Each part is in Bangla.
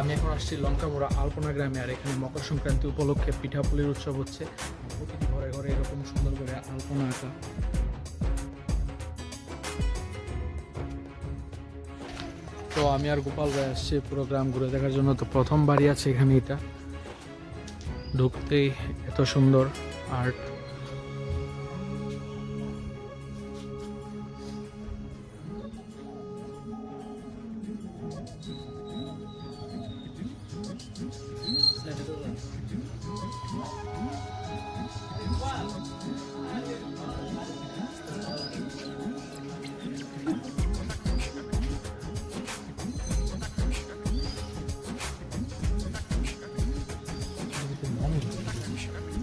আমি এখন আসছি আলপনা গ্রামে, আর এখানে সংক্রান্তি উপলক্ষে পিঠাপুলির উৎসব হচ্ছে। তো আমি আর গোপাল ভাই আসছি পুরো গ্রাম ঘুরে দেখার জন্য। তো প্রথম বাড়ি আছে এখানে এটা। ঢুকতেই এত সুন্দর আর্ট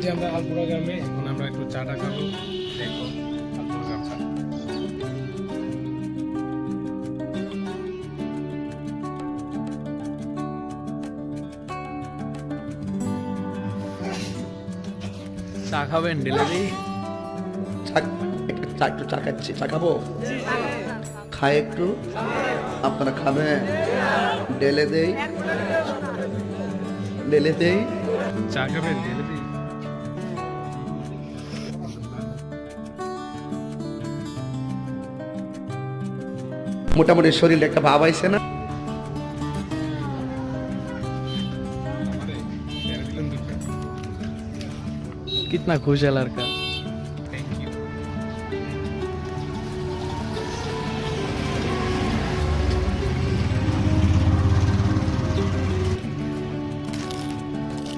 যে আমরা আলপুরা গ্রামে এখন আমরা একটু চাটা খাব। দেখো আলপুরা গ্রামটা চা। খাবেন ডেলিভারি? চা একটু চা একটু চা খাচ্ছি। চা খাব? খাই একটু। আপনারা খাবেন। ডেলে দেই। ডেলে দেই। চা খাবেন ডেলিভারি? মোটামুটি শরীরে একটা ভাব আইছে না कितना खुश है लड़का थैंक यू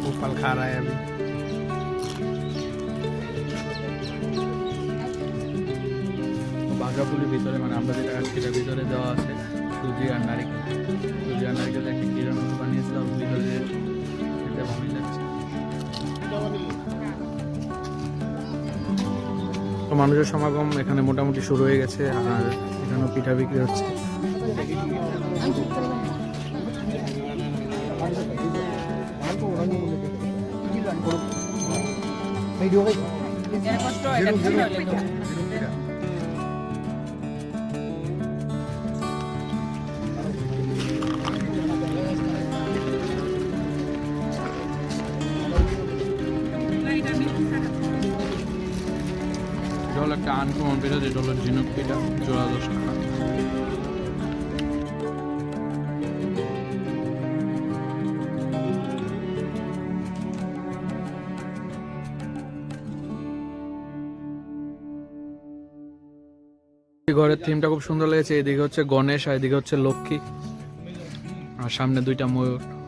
वो फल खा रहा है अभी বাঘাপুলির ভিতরে মানে আমরা যেটা খাচ্ছি এটার ভিতরে দেওয়া আছে সুজি আর নারিকেল। সুজি আর নারিকেল একটা মতো বানিয়েছিলাম ভিতরে খেতে ভালোই লাগছে। তো মানুষের সমাগম এখানে মোটামুটি শুরু হয়ে গেছে, আর এখানেও পিঠা বিক্রি হচ্ছে। এটা একটা আনকমন পিঠা যেটা হলো ঝিনুক পিঠা, জোড়া দশ। টাকা ঘরের থিমটা খুব সুন্দর লেগেছে, এদিকে হচ্ছে গণেশ আর এদিকে হচ্ছে লক্ষ্মী। আর সামনে দুইটা ময়ূর।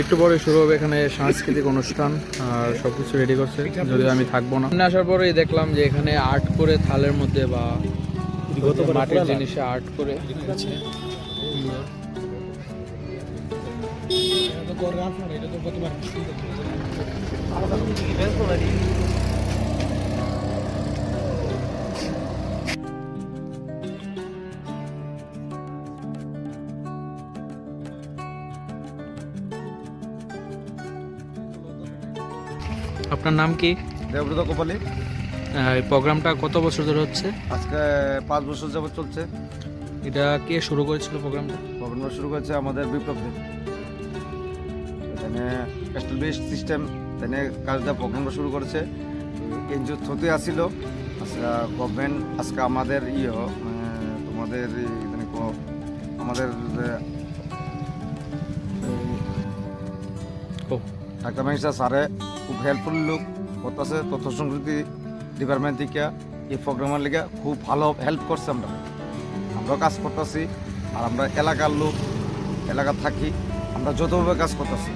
একটু পরে শুরু হবে এখানে সাংস্কৃতিক অনুষ্ঠান আর সবকিছু রেডি করছে যদিও আমি থাকব না। সামনে আসার পরেই দেখলাম যে এখানে আর্ট করে থালের মধ্যে বা মাটির জিনিসে আর্ট করে। আপনার নাম কি? দেবব্রত কোপালি। এই প্রোগ্রামটা কত বছর ধরে হচ্ছে? আজকে পাঁচ বছর যাবত চলছে। এটা কে শুরু করেছিল প্রোগ্রামটা? প্রোগ্রাম শুরু করেছে আমাদের বিপ্লব দিন এখানে বেস্ট সিস্টেম এখানে কাজটা প্রোগ্রামটা শুরু করেছে। এনজিও থতে আসিল আজকে গভর্নমেন্ট আজকে আমাদের ইয়ে তোমাদের এখানে আমাদের ডাক্তার মাইসা স্যারে খুব হেল্পফুল লোক করতেছে তথ্য সংস্কৃতি ডিপার্টমেন্ট থেকে এই প্রোগ্রামের লেগে খুব ভালো হেল্প করছে আমরা। আমরা কাজ করতেছি, আর আমরা এলাকার লোক এলাকা থাকি, আমরা যতভাবে কাজ করতেছি।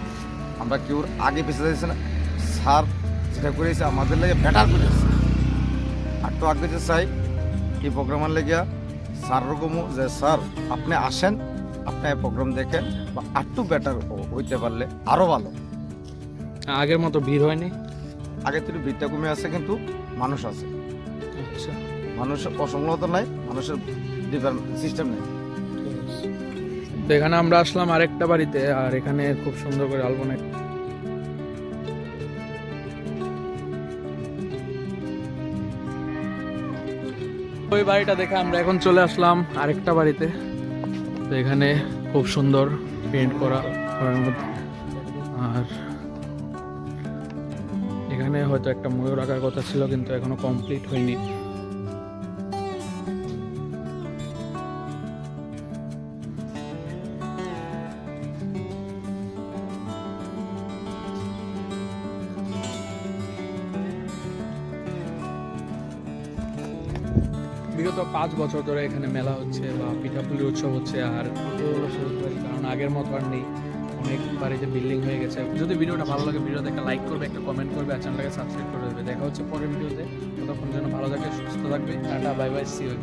আমরা কেউ আগে পিছিয়ে যাচ্ছি না। স্যার যেটা করেছে, আমাদের লেগে বেটার করেছে। আর তো আগে যে চাই, এই প্রোগ্রামের লেগে স্যার রকমও যে, স্যার, আপনি আসেন আপনি প্রোগ্রাম দেখেন, বা আরটু বেটার হইতে পারলে আরও ভালো। আগের মতো ভিড় হয়নি? আগে থেকে ভিড়টা কমে আছে কিন্তু মানুষ আছে। আচ্ছা। মানুষের অসংলতা নাই মানুষের সিস্টেম নেই। তো এখানে আমরা আসলাম আরেকটা বাড়িতে আর এখানে খুব সুন্দর করে আলপনা ওই বাড়িটা দেখে আমরা এখন চলে আসলাম আরেকটা বাড়িতে। তো এখানে খুব সুন্দর পেন্ট করা ঘরের মধ্যে। আর এখানে হয়তো একটা ময়ূর আঁকার কথা ছিল, কিন্তু এখনও কমপ্লিট হয়নি। বিগত পাঁচ বছর ধরে এখানে মেলা হচ্ছে বা পিঠাপুলির উৎসব হচ্ছে, আর কারণ আগের মতো আর নেই। অনেক বাড়িতে বিল্ডিং হয়ে গেছে। যদি ভিডিওটা ভালো লাগে, ভিডিওতে একটা লাইক করবে, একটা কমেন্ট করবে আর চ্যানেলটাকে সাবস্ক্রাইব করে দেবে। দেখা হচ্ছে পরের ভিডিওতে। ততক্ষণ যেন ভালো থাকে, সুস্থ থাকবে। Tata bye bye see you